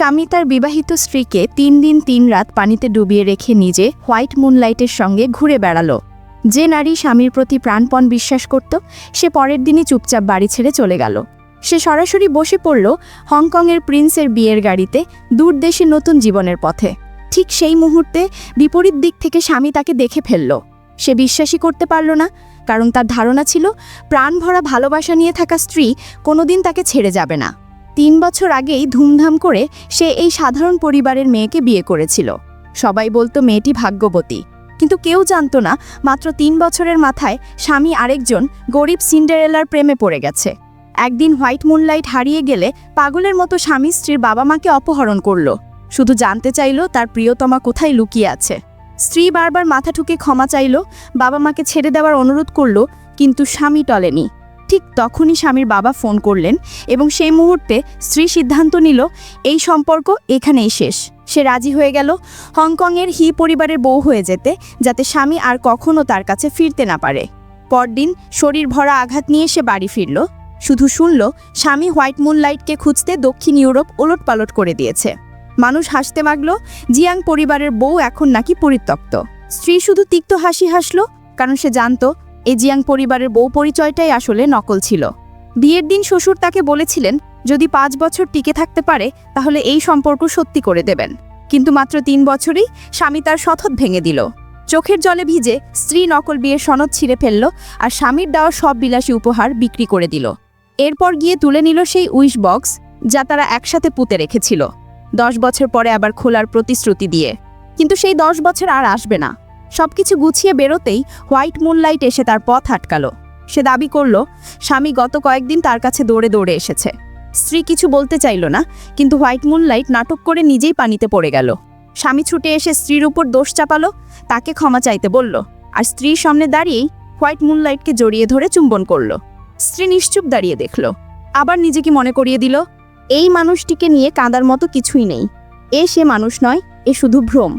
স্বামী তার বিবাহিত স্ত্রীকে তিন দিন তিন রাত পানিতে ডুবিয়ে রেখে নিজে হোয়াইট মুনলাইটের সঙ্গে ঘুরে বেড়ালো। যে নারী স্বামীর প্রতি প্রাণপণ বিশ্বাস করত, সে পরের দিনই চুপচাপ বাড়ি ছেড়ে চলে গেল। সে সরাসরি বসে পড়ল হংকংয়ের প্রিন্সের বিয়ের গাড়িতে দূর দেশে নতুন জীবনের পথে। ঠিক সেই মুহূর্তে বিপরীত দিক থেকে স্বামী তাকে দেখে ফেলল। সে বিশ্বাসই করতে পারল না, কারণ তার ধারণা ছিল প্রাণ ভরা ভালোবাসা নিয়ে থাকা স্ত্রী কোনোদিন তাকে ছেড়ে যাবে না। তিন বছর আগেই ধুমধাম করে সে এই সাধারণ পরিবারের মেয়েকে বিয়ে করেছিল। সবাই বলতো মেয়েটি ভাগ্যবতী। কিন্তু কেউ জানতো না, মাত্র তিন বছরের মাথায় স্বামী আরেকজন গরিব সিন্ডারেলার প্রেমে পড়ে গেছে। একদিন হোয়াইট মুনলাইট হারিয়ে গেলে পাগলের মতো স্বামী স্ত্রীর বাবা মাকে অপহরণ করল। শুধু জানতে চাইল তার প্রিয়তমা কোথায় লুকিয়ে আছে। স্ত্রী বারবার মাথা ঠুকে ক্ষমা চাইল বাবা মাকে ছেড়ে দেওয়ার অনুরোধ করল, কিন্তু স্বামী টলেনি। ঠিক তখনই স্বামীর বাবা ফোন করলেন এবং সেই মুহূর্তে স্ত্রী সিদ্ধান্ত নিল, এই সম্পর্ক এখানেই শেষ। সে রাজি হয়ে গেল। হংকংয়ের হি পরিবারের বউ হয়ে যেতে, যাতে স্বামী আর কখনও তার কাছে ফিরতে না পারে। পরদিন শরীর ভরা আঘাত নিয়ে সে বাড়ি ফিরল। শুধু শুনল, স্বামী হোয়াইট মুনলাইটকে খুঁজতে দক্ষিণ ইউরোপ ওলটপালট করে দিয়েছে। মানুষ হাসতে মাগল, জিয়াং পরিবারের বউ এখন নাকি পরিত্যক্ত। স্ত্রী শুধু তিক্ত হাসি হাসল, কারণ সে জানতো এ জিয়াং পরিবারের বউ পরিচয়টাই আসলে নকল ছিল। বিয়ের দিন শ্বশুর তাকে বলেছিলেন, যদি পাঁচ বছর টিকে থাকতে পারে, তাহলে এই সম্পর্ক সত্যি করে দেবেন। কিন্তু মাত্র তিন বছরেই স্বামী তার শথত ভেঙে দিল। চোখের জলে ভিজে স্ত্রী নকল বিয়ের সনদ ছিঁড়ে ফেলল আর স্বামীর দেওয়া সব বিলাসী উপহার বিক্রি করে দিল। এরপর গিয়ে তুলে নিল সেই উইশ বক্স, যা তারা একসাথে পুঁতে রেখেছিল। দশ বছর পরে আবার খোলার প্রতিশ্রুতি দিয়ে। কিন্তু সেই দশ বছর আর আসবে না। সবকিছু গুছিয়ে বেরোতেই হোয়াইট মুনলাইট এসে তার পথ আটকালো। সে দাবি করল, স্বামী গত কয়েকদিন তার কাছে দৌড়ে দৌড়ে এসেছে। স্ত্রী কিছু বলতে চাইল না, কিন্তু হোয়াইট মুনলাইট নাটক করে নিজেই পানিতে পড়ে গেল। স্বামী ছুটে এসে স্ত্রীর উপর দোষ চাপালো, তাকে ক্ষমা চাইতে বলল, আর স্ত্রীর সামনে দাঁড়িয়েই হোয়াইট মুনলাইটকে জড়িয়ে ধরে চুম্বন করল। স্ত্রী নিশ্চুপ দাঁড়িয়ে দেখল। আবার নিজেকে মনে করিয়ে দিল, এই মানুষটিকে নিয়ে কাঁদার মতো কিছুই নেই। এ সে মানুষ নয়, এ শুধু ভ্রম।